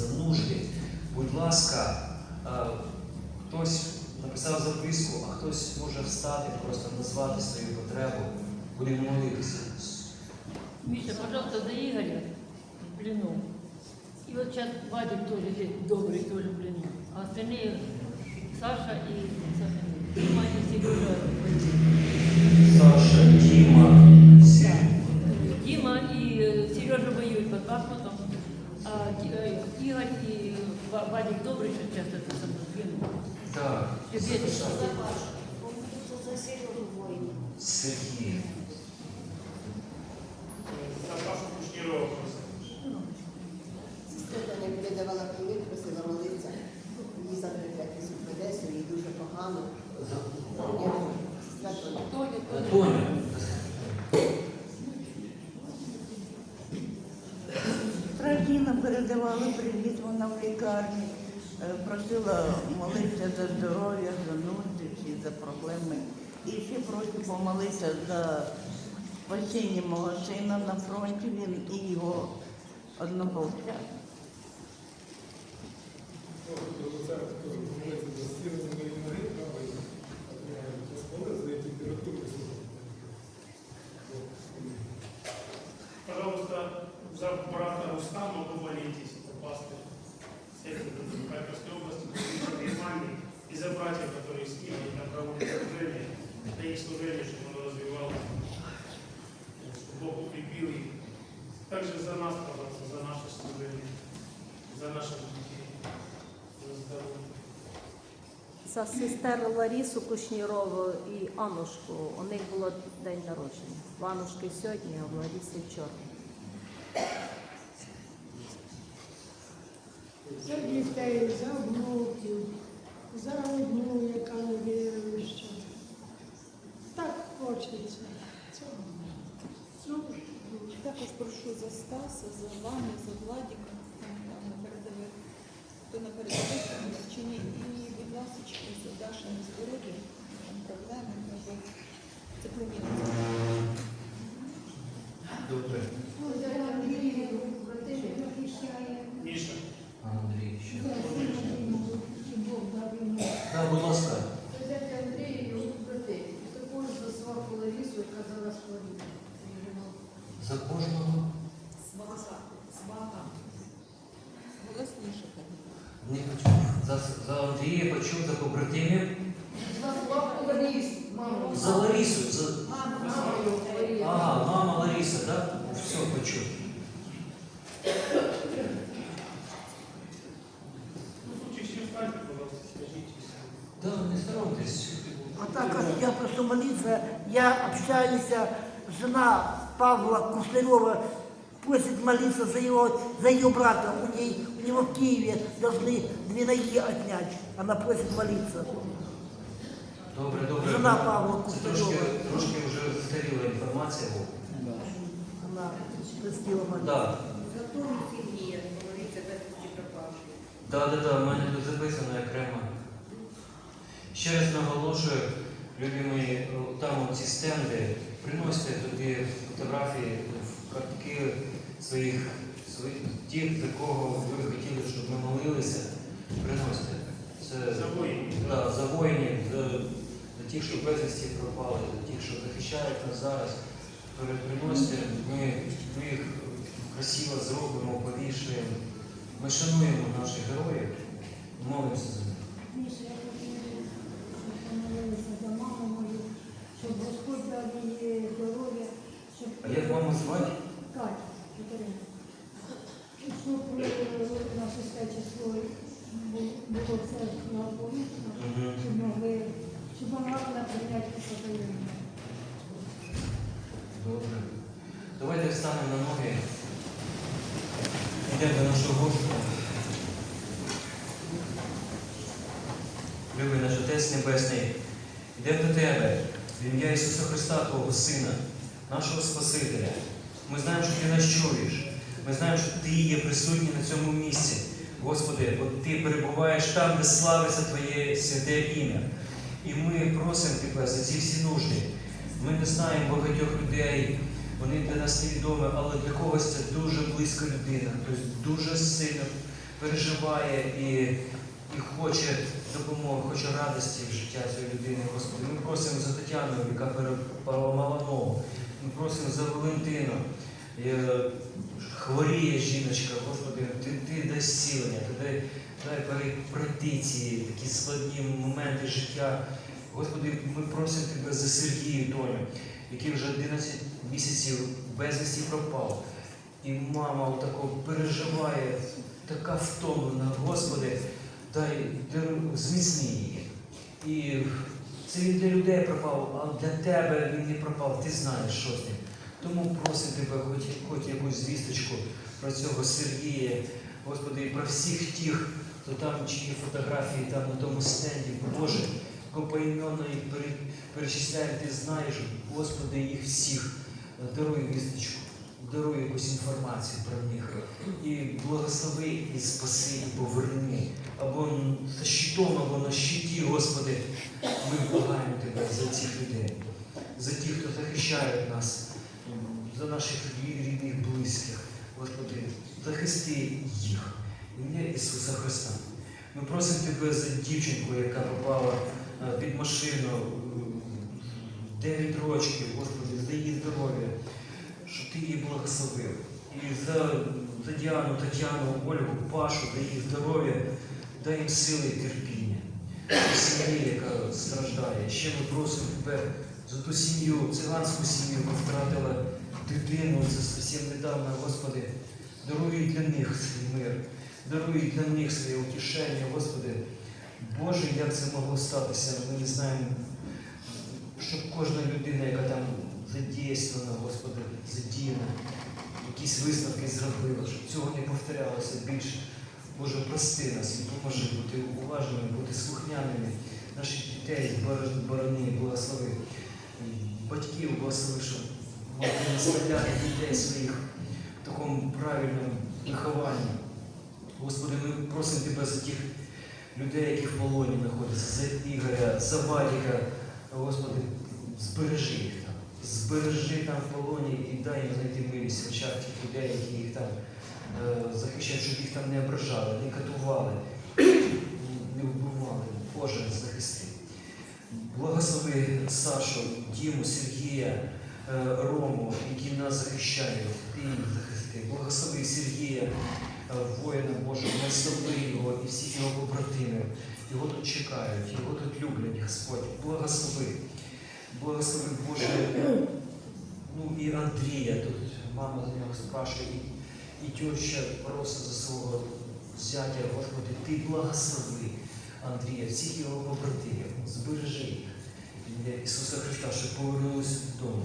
за нужди. Будь ласка, е, хтось написав записку, а хтось може встати, просто назвати свою потребу. Будемо молитися. Миша, пожалуйста, за Игоря в плену. И вот сейчас Вадик тоже здесь добрый, тоже в плену. А остальные Саша и Саша, лікарні. Е, Просила молитися за здоров'я, за нужди, за проблеми. І ще просить помолитися за спасіння мого сина на фронті, він і його однополчан. Пожалуйста, за брата Рустама помолитесь, пастырь Северной Харьковской области, в Германии, и за братьев, которые с ним, они там проводят служение, это их служение, чтобы оно развивалось, чтобы Бог укрепил их. Также за нас, пожалуйста, за наше служение, за наших детей, за здоровье. За сестер Ларісу Кушнірову і Анушку. У них було день народження. В Анушки сьогодні, а в Ларіси вчора. За дітей, за внуків, за одну, яка невіруюча. Так хочеться. Ну, Також прошу за Стаса, за Ваню, за Владіка, хто на передових там навчені. І, будь ласка, за Дашине здоров'я, там проблеми, може, це племінниця. Добре. ну, за Андрію, брати, захищає. Миша, Андрій, ще. За сина і Бог дав йому. Так, будь ласка. Дядя Андрій, його брати, також за сваху Ларісу, яка зараз хворіє. За кожного. Свага, свага. Голосніше кажу. Не почув. За, за Андрія почув, за побратимів. За сваху Ларісу, маму. За Ларісу. За... Мама його хворіє. А, мама Лариса, так? Все, почув. ну, в случае, если встаньте, пожалуйста, скажите. Да, не соромтесь. А так как я просто молиться, я общаюсь, жена Павла Кушнарева просит молиться за его, за ее брата. У, ней, у него в Киеве должны две ноги отнять. Она просит молиться. Добре, добре. Жена Павла Це Кустарьова. трошки, трошки вже застаріла інформація. Она просила молиться. Да. За Тоню Сергія. Да, да, да, в мене тут записано окремо. Ще раз наголошую, любі мої, ці стенди, приносьте туди фотографії, картки своїх, своїх тих, за кого ви хотіли, щоб ми молилися. Приносьте. Це За воїнів. Да, за воїнів, за, за тих, що безвісті пропали, за тих, що захищають нас зараз. При- Приносьте, ми, ми їх красиво зробимо, повішуємо. Ми шануємо наших героїв, молимося за них. Щоб Господь дав їй здоров'я, щоб А як маму звати? Катя, Катерина. І щоб е, на шесте число бу- було це благополучно, Мгм. щоб могли, щоб могла вона прийняти покоління. Добре. Давайте встанемо на ноги. Йдемо до нашого Господа. Любий наш Отець Небесний, йдемо до Тебе, в ім'я Ісуса Христа, Твого Сина, нашого Спасителя. Ми знаємо, що Ти нас чуєш. Ми знаємо, що Ти є присутній на цьому місці. Господи, от Ти перебуваєш там, де славиться Твоє святе ім'я. І ми просимо Тебе за ці всі нужди. Ми не знаємо багатьох людей, вони для нас невідомі, але для когось це дуже близька людина, хтось дуже сильно переживає і, і хоче допомоги, хоче радості в життя цієї людини, Господи. Ми просимо за Тетяну, яка переламала ногу. Ми просимо за Валентину. Е, Хворіє жіночка, Господи, ти, ти дай зцілення, ти дай, дай пройти ці такі складні моменти життя. Господи, ми просимо Тебе за Сергію Тоню, який вже 11 місяців безвісті пропав. І мама отако переживає, така втомлена, Господи, дай зміцни її. І це він для людей пропав, а для тебе він не пропав, ти знаєш, що з ним. Тому просимо тебе, хоч, хоч якусь звісточку про цього Сергія, Господи, і про всіх тих, хто там чиї фотографії там на тому стенді, Боже, поіменно їх пере- перечисляємо, ти знаєш, Господи, їх всіх. Даруй вісточку, даруй якусь інформацію про них. І благослови і спаси, і поверни. Або щитом, або на щиті, Господи, ми благаємо Тебе за цих людей, за тих, хто захищає нас, за наших рідних, близьких. Господи, захисти їх. Ім'я Ісуса Христа. Ми просимо Тебе за дівчинку, яка попала е, під машину е, 9 років, Господи, за її здоров'я, щоб Ти її благословив. І за, за Діану, Тетяну, Ольгу, Пашу, за їх здоров'я, дай їм сили і терпіння. Сім'ї, яка страждає. Ще ми просимо Тебе за ту сім'ю, циганську сім'ю, яка втратила дитину, це зовсім недавно, Господи, даруй для них свій мир, даруй для них своє утішення, Господи. Боже, як це могло статися, ми не знаємо, щоб кожна людина, там Господи, задіяна, якісь висновки зробила, щоб цього не повторялося більше. Боже, прости нас і поможи бути уважними, бути слухняними, наших дітей борони- благослови, батьків благослови, щоб могли наставляти дітей своїх в такому правильному вихованні. Господи, ми просимо Тебе за тих людей, які в полоні знаходяться, за Ігоря, за Вадіка. Господи, збережи їх. Збережи там в полоні і дай їм знайти милість в очах тих людей, які їх там е, захищають, щоб їх там не ображали, не катували, не вбивали. Боже, захисти. Благослови Сашу, Діму, Сергія, е, Рому, які нас захищають. Ти їх захисти. Благослови Сергія, е, воїна Божого, благослови його і всіх його побратимів. Його тут чекають, його тут люблять, Господь. Благослови. Благослови Боже. Ну і Андрія тут мама за нього спрашує, і, і теща просить за свого зятя, Господи, ти благослови Андрія, всіх його побратимів, збережи їх. Ім'я Ісуса Христа, щоб повернулися додому,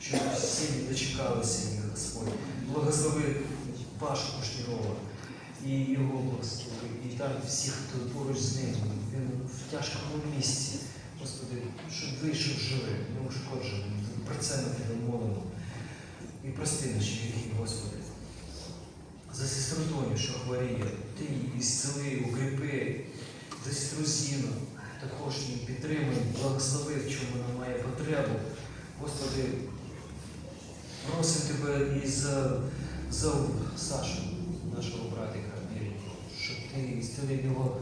щоб сім'ї дочекалися їх, Господь. Благослови Пашу Кушнірова і його благослови, і там всіх, хто поруч з ним. Він в тяжкому місці. Господи, щоб вийшов живий, неушкоджений. Про це ми тебе молимо. І прости наші гріхи, Господи. За сестру Тоню, що хворіє, ти її зцели, укріпи, за сестру Зіну, також її підтримуй, благослови, в чому вона має потребу. Господи, просимо тебе і за, за Сашу, нашого братика щоб ти зцілив його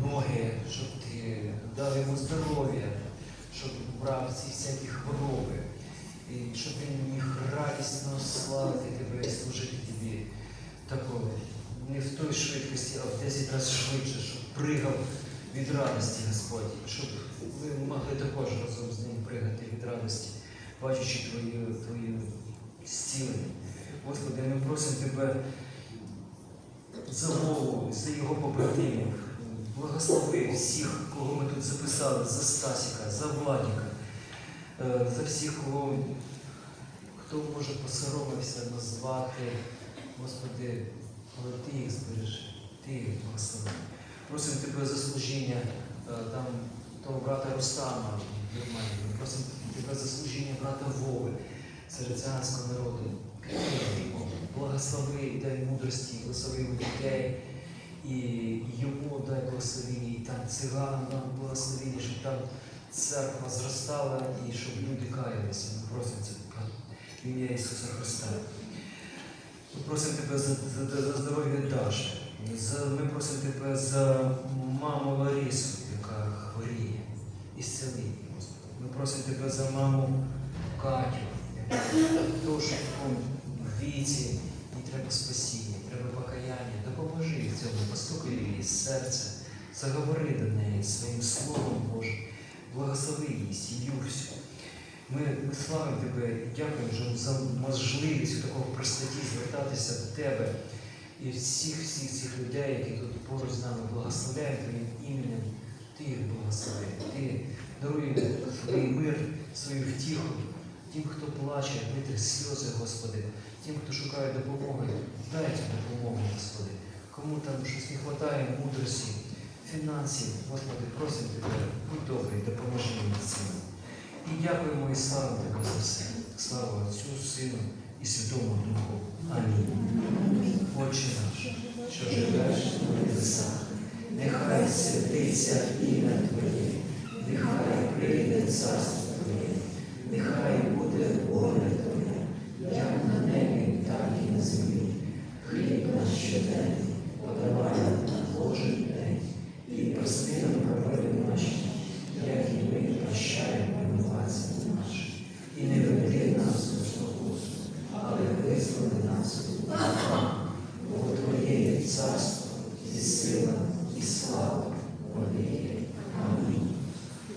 ноги, щоб ти дав йому здоров'я, щоб брав ці всякі хвороби, і щоб він міг радісно славити тебе і служити тобі такого. Не в той швидкості, а в 10 разів швидше, щоб пригав від радості, Господь, щоб ви могли також разом з ним пригати від радості, бачачи твою, твою зцілення. Господи, ми просимо Тебе за Вову, за його побратимів. Благослови всіх, кого ми тут записали, за Стасіка, за Владіка, е, за всіх, кого, хто може посоромився назвати, Господи, але Ти їх збережи, Ти їх благослови. Просимо Тебе за служіння е, там, того брата Рустама в Германії. Просимо Тебе за служіння брата Вови серед циганського народу. Благослови дай мудрості, благослови його дітей. І Циганом, там благословіння, щоб там церква зростала і щоб люди каялися. Ми просимо це в ім'я Ісуса Христа. Ми просимо тебе за, за, за здоров'я Даші. Ми просимо тебе за маму Ларису, яка хворіє, і зцілі. Ми просимо тебе за маму Катю, яка теж в віці, і треба спасіння, треба покаяння. Допоможи в цьому, постукай її серце. Заговори до неї своїм словом Боже. Благослови її, сім'ю всю. Ми, ми славимо Тебе і дякуємо за можливість в такому простоті звертатися до Тебе і всіх всіх цих людей, які тут поруч з нами благословляємо Твоїм іменем. Ти їх благослови. Ти даруй свій мир, свою втіху. Тим, хто плаче, витри сльози, Господи, тим, хто шукає допомоги, дай цю допомогу, Господи. Кому там щось не вистачає мудрості, фінансів, Господи, просимо Тебе, будь добрий, допоможи з цим. І дякуємо і славимо Тебе за все. Слава Отцю, Сину і Святому Духу. Амінь. Отче наш, що живеш на небесах, нехай святиться ім'я Твоє, нехай прийде царство Твоє, нехай буде воля Твоя, як на небі, так і на землі. Хліб наш щоденний